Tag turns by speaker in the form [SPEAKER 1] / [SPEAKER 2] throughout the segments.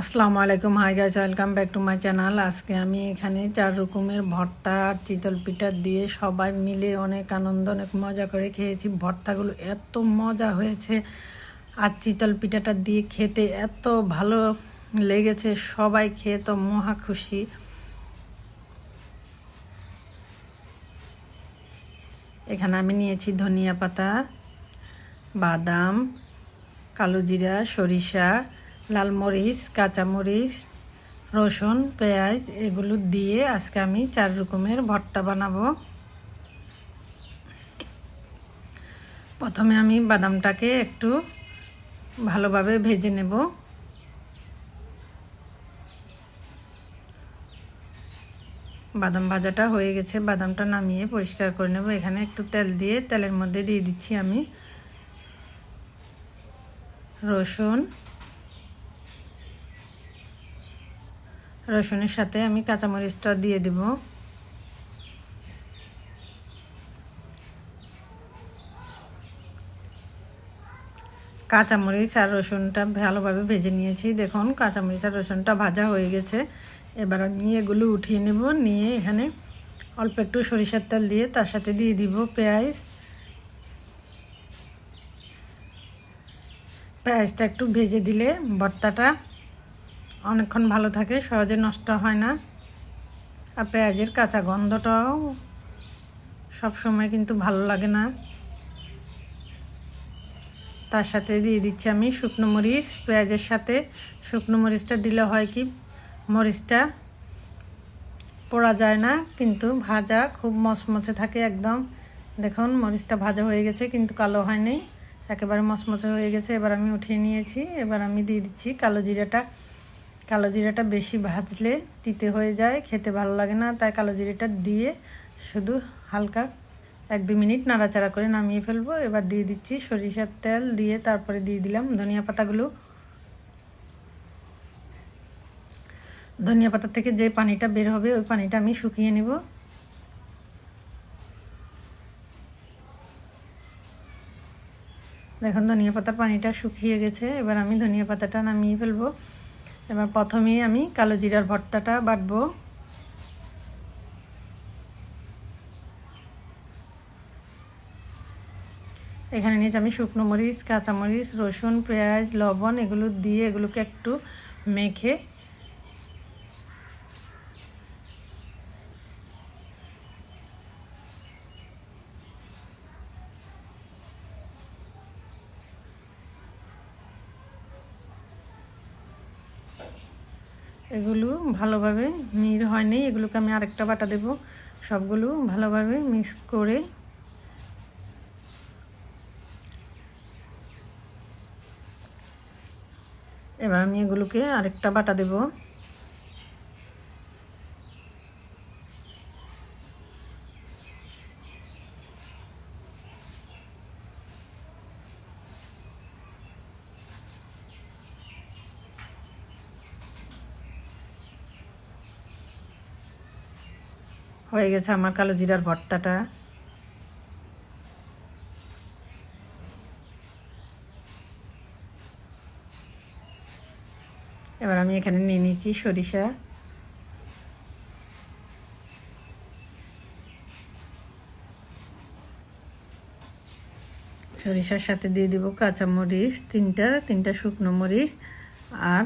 [SPEAKER 1] আসসালামু আলাইকুম hi guys welcome back to my channel আজকে আমি এখানে চার রকমের ভর্তা আর চিতল পিঠা দিয়ে সবাই মিলে অনেক আনন্দ, অনেক মজা করে খেয়েছি। ভর্তাগুলো এত মজা হয়েছে আর চিতল পিঠাটা দিয়ে খেতে এত ভালো লেগেছে, সবাই খেয়ে তো মহা খুশি। এখানে আমি নিয়েছি ধনিয়া পাতা, বাদাম, কালো জিরা, সরিষা লাল মরিচ কাঁচামরিচ, রসুন, পেঁয়াজ এগুলো দিয়ে আজকে আমি চার রকমের ভর্তা বানাবো। প্রথমে আমি বাদামটাকে একটু ভালোভাবে ভেজে নেব। বাদাম ভাজাটা হয়ে গেছে, বাদামটা নামিয়ে পরিষ্কার করে নেব। এখানে একটু তেল দিয়ে, তেলের মধ্যে দিয়ে দিচ্ছি আমি রসুন রসুনের সাথে আমি কাঁচামরিচটা দিয়ে দেব। কাঁচামরিচ আর রসুনটা ভালোভাবে ভেজে নিয়েছি। দেখুন, কাঁচামরিচ আর রসুনটা ভাজা হয়ে গেছে। এবার আমি এগুলো উঠিয়ে নেব, নিয়ে এখানে অল্প একটু সরিষার তেল দিয়ে তার সাথে দিয়ে দিব পেঁয়াজ। পেঁয়াজটা একটু ভেজে দিলে ভর্তাটা অনেকক্ষণ ভালো থাকে, সহজে নষ্ট হয় না। আর পেঁয়াজের কাঁচা গন্ধটাও সব সময় কিন্তু ভালো লাগে না। তার সাথে দিয়ে দিচ্ছি আমি শুকনো মরিচ। পেঁয়াজের সাথে শুকনো মরিচটা দিলে হয় কি, মরিচটা পোড়া যায় না, কিন্তু ভাজা খুব মচমচে থাকে একদম। দেখুন, মরিচটা ভাজা হয়ে গেছে, কিন্তু কালো হয়নি। একেবারে মচমচে হয়ে গেছে, এবার আমি উঠিয়ে নিয়েছি। এবার আমি দিয়ে দিচ্ছি কালো জিরাটা। কালো জিরাটা বেশি ভাজলে তিতে হয়ে যায়, খেতে ভালো লাগে না, তাই কালো জিরাটা দিয়ে শুধু হালকা এক দু মিনিট নাড়াচাড়া করে নামিয়ে ফেলব। এবার দিয়ে দিচ্ছি সরিষার তেল দিয়ে তারপরে দিয়ে দিলাম ধনিয়া পাতাগুলো। ধনিয়া পাতা থেকে যে পানিটা বের হবে, ওই পানিটা আমি শুকিয়ে নেব। দেখুন, ধনিয়া পাতার পানিটা শুকিয়ে গেছে, এবার আমি ধনিয়া পাতাটা নামিয়ে ফেলব। এবার প্রথমেই আমি কালো জিরার ভর্তাটা বাটবো। এখানে নিয়েছি আমি শুকনো মরিচ, কাঁচামরিচ, রসুন, পেঁয়াজ, লবণ, এগুলো দিয়ে এগুলোকে একটু মেখে এগুলো ভালোভাবে মির হয়নি, এগুলোকে আমি আরেকটা বাটা দেব। সবগুলো ভালোভাবে মিক্স করে এবার আমি এগুলোকে আরেকটা বাটা দেব। হয়ে গেছে আমার কালো জিরার ভর্তাটা। এবার আমি এখানে নিয়ে নিচ্ছি সরিষা। সরিষার সাথে দিয়ে দিব কাঁচামরিচ, তিনটা তিনটা শুকনো মরিচ আর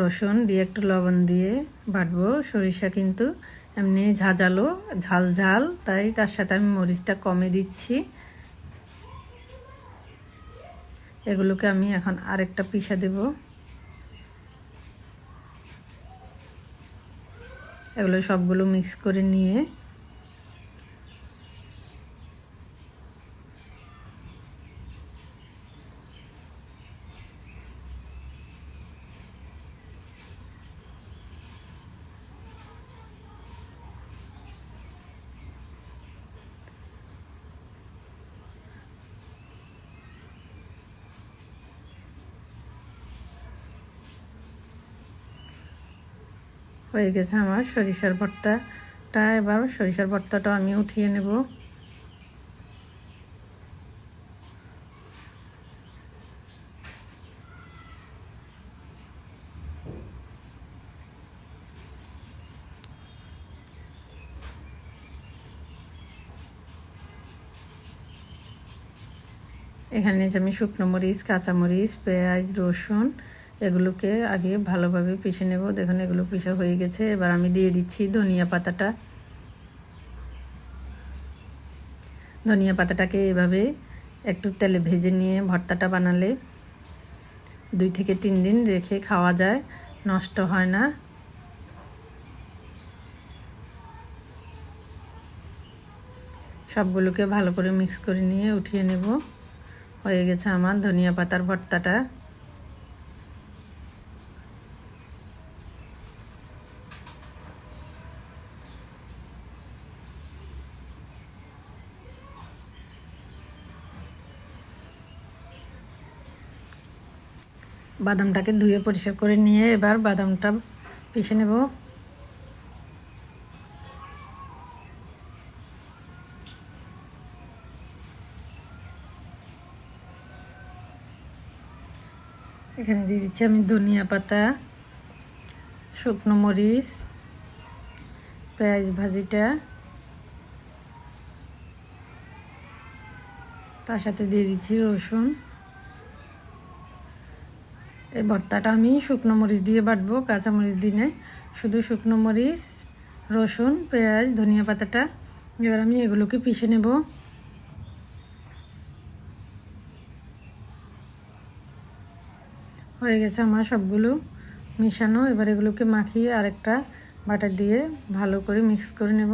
[SPEAKER 1] রসুন দিয়ে একটু লবণ দিয়ে বাটবো। সরিষা কিন্তু এমনি ঝাঁঝালো ঝাল ঝাল তাই তার সাথে আমি মরিচটা কমে দিচ্ছি। এগুলোকে আমি এখন আরেকটা পিসা দেব। এগুলো সবগুলো মিক্স করে নিয়ে হয়ে গেছে আমার সরিষার ভর্তাটা। এবার সরিষার ভর্তাটা আমি উঠিয়ে নেব। এখানে যে আমি শুকনো মরিচ কাঁচামরিচ পেঁয়াজ, রসুন এগুলোকে আগে ভালোভাবে পিষে নেব। দেখুন, এগুলো পিষা হয়ে গেছে। এবার আমি দিয়ে দিচ্ছি ধনিয়া পাতাটা। ধনিয়া পাতাটাকে এভাবে একটু তেলে ভেজে নিয়ে ভর্তাটা বানালে দুই থেকে তিন দিন রেখে খাওয়া যায়, নষ্ট হয় না। সবগুলোকে ভালো করে মিক্স করে নিয়ে উঠিয়ে নেব। হয়ে গেছে আমার ধনিয়া পাতার ভর্তাটা। বাদামটাকে ধুয়ে পরিষ্কার করে নিয়ে এবার বাদামটা পিষে নেব। এখানে দিয়ে দিচ্ছি আমি ধনিয়া পাতা, শুকনো মরিচ, পেঁয়াজ ভাজিটা। তার সাথে দিয়ে দিচ্ছি রসুন। এই ভর্তাটা আমি শুকনো মরিচ দিয়ে বাটবো, কাঁচা মরিচ দিনে। শুধু শুকনো মরিচ, রসুন, পেঁয়াজ, ধনিয়া পাতাটা। এবার আমি এগুলোকে পিষে নেব। হয়ে গেছে আমার সবগুলো মিশানো। এবার এগুলোকে মাখিয়ে আরেকটা বাটার দিয়ে ভালো করে মিক্স করে নেব।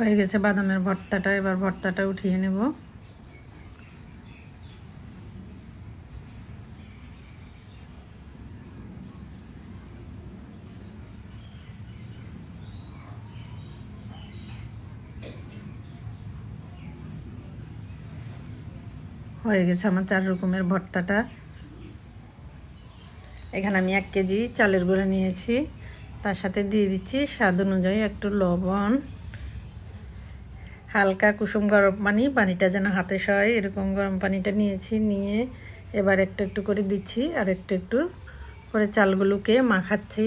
[SPEAKER 1] হয়ে গেছে বাদামের ভর্তাটা, এবার ভর্তাটা উঠিয়ে নেব। হয়ে গেছে আমার চার রকমের ভর্তাটা। এখানে আমি এক কেজি চালের গুঁড়ো নিয়েছি। তার সাথে দিয়ে দিচ্ছি স্বাদ অনুযায়ী একটু লবণ। হালকা কুসুম গরম পানি, পানিটা যেন হাতে সয়, এরকম গরম পানিটা নিয়েছি, নিয়ে এবার একটু একটু করে দিচ্ছি আর একটু একটু করে চালগুলোকে মাখাচ্ছি।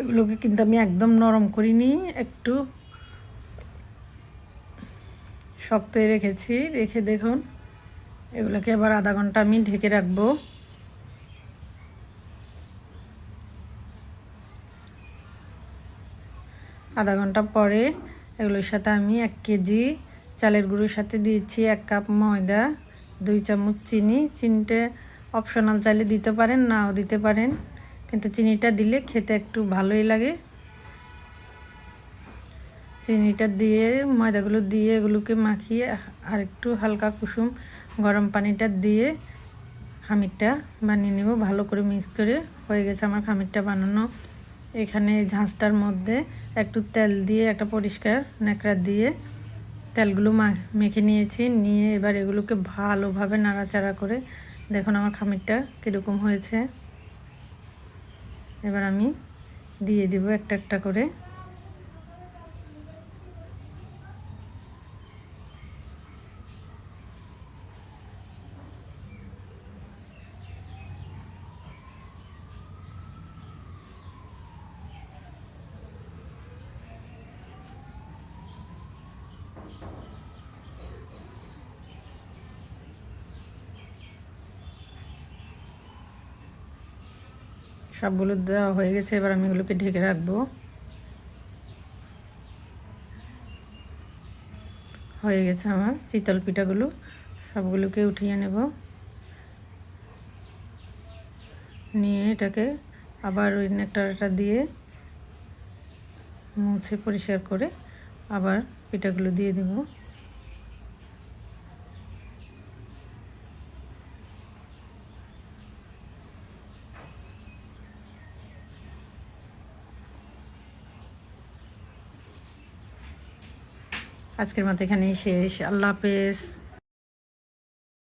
[SPEAKER 1] এগুলোকে কিন্তু আমি একদম নরম করিনি, একটু শক্তই রেখেছি, রেখে দেখুন। এগুলোকে এবার আধা ঘণ্টা আমি ঢেকে রাখব। আধা ঘণ্টা পরে এগুলোর সাথে আমি এক কেজি চালের গুঁড়োর সাথে দিয়েছি এক কাপ ময়দা, দুই চামচ চিনি। চিনিটা অপশনাল চাইলে দিতে পারেন, নাও দিতে পারেন। কিন্তু চিনিটা দিলে খেতে একটু ভালোই লাগে। চিনিটা দিয়ে, ময়দাগুলো দিয়ে এগুলোকে মাখিয়ে আর একটু হালকা কুসুম গরম পানিটা দিয়ে খামিরটা বানিয়ে নেব। ভালো করে মিক্স করে হয়ে গেছে আমার খামিরটা বানানো। এখানে ঝাঁসটার মধ্যে একটু তেল দিয়ে, একটা পরিষ্কার ন্যাকড়া দিয়ে তেলগুলো মেখে নিয়েছি। নিয়ে এবার এগুলোকে ভালোভাবে নাড়াচাড়া করে দেখুন আমার খামিরটা কীরকম হয়েছে। এবার আমি দিয়ে দিব একটা একটা করে। সবগুলো দেওয়া হয়ে গেছে, এবার আমি এগুলোকে ঢেকে রাখব। হয়ে গেছে আমার চিতল পিঠাগুলো, সবগুলোকে উঠিয়ে নেব। নিয়ে এটাকে আবার ওই নেকটারটা দিয়ে মুছে পরিষ্কার করে আবার পিঠাগুলো দিয়ে দেবো। আজকের মতো এখানেই শেষ। আল্লাহ হাফেজ।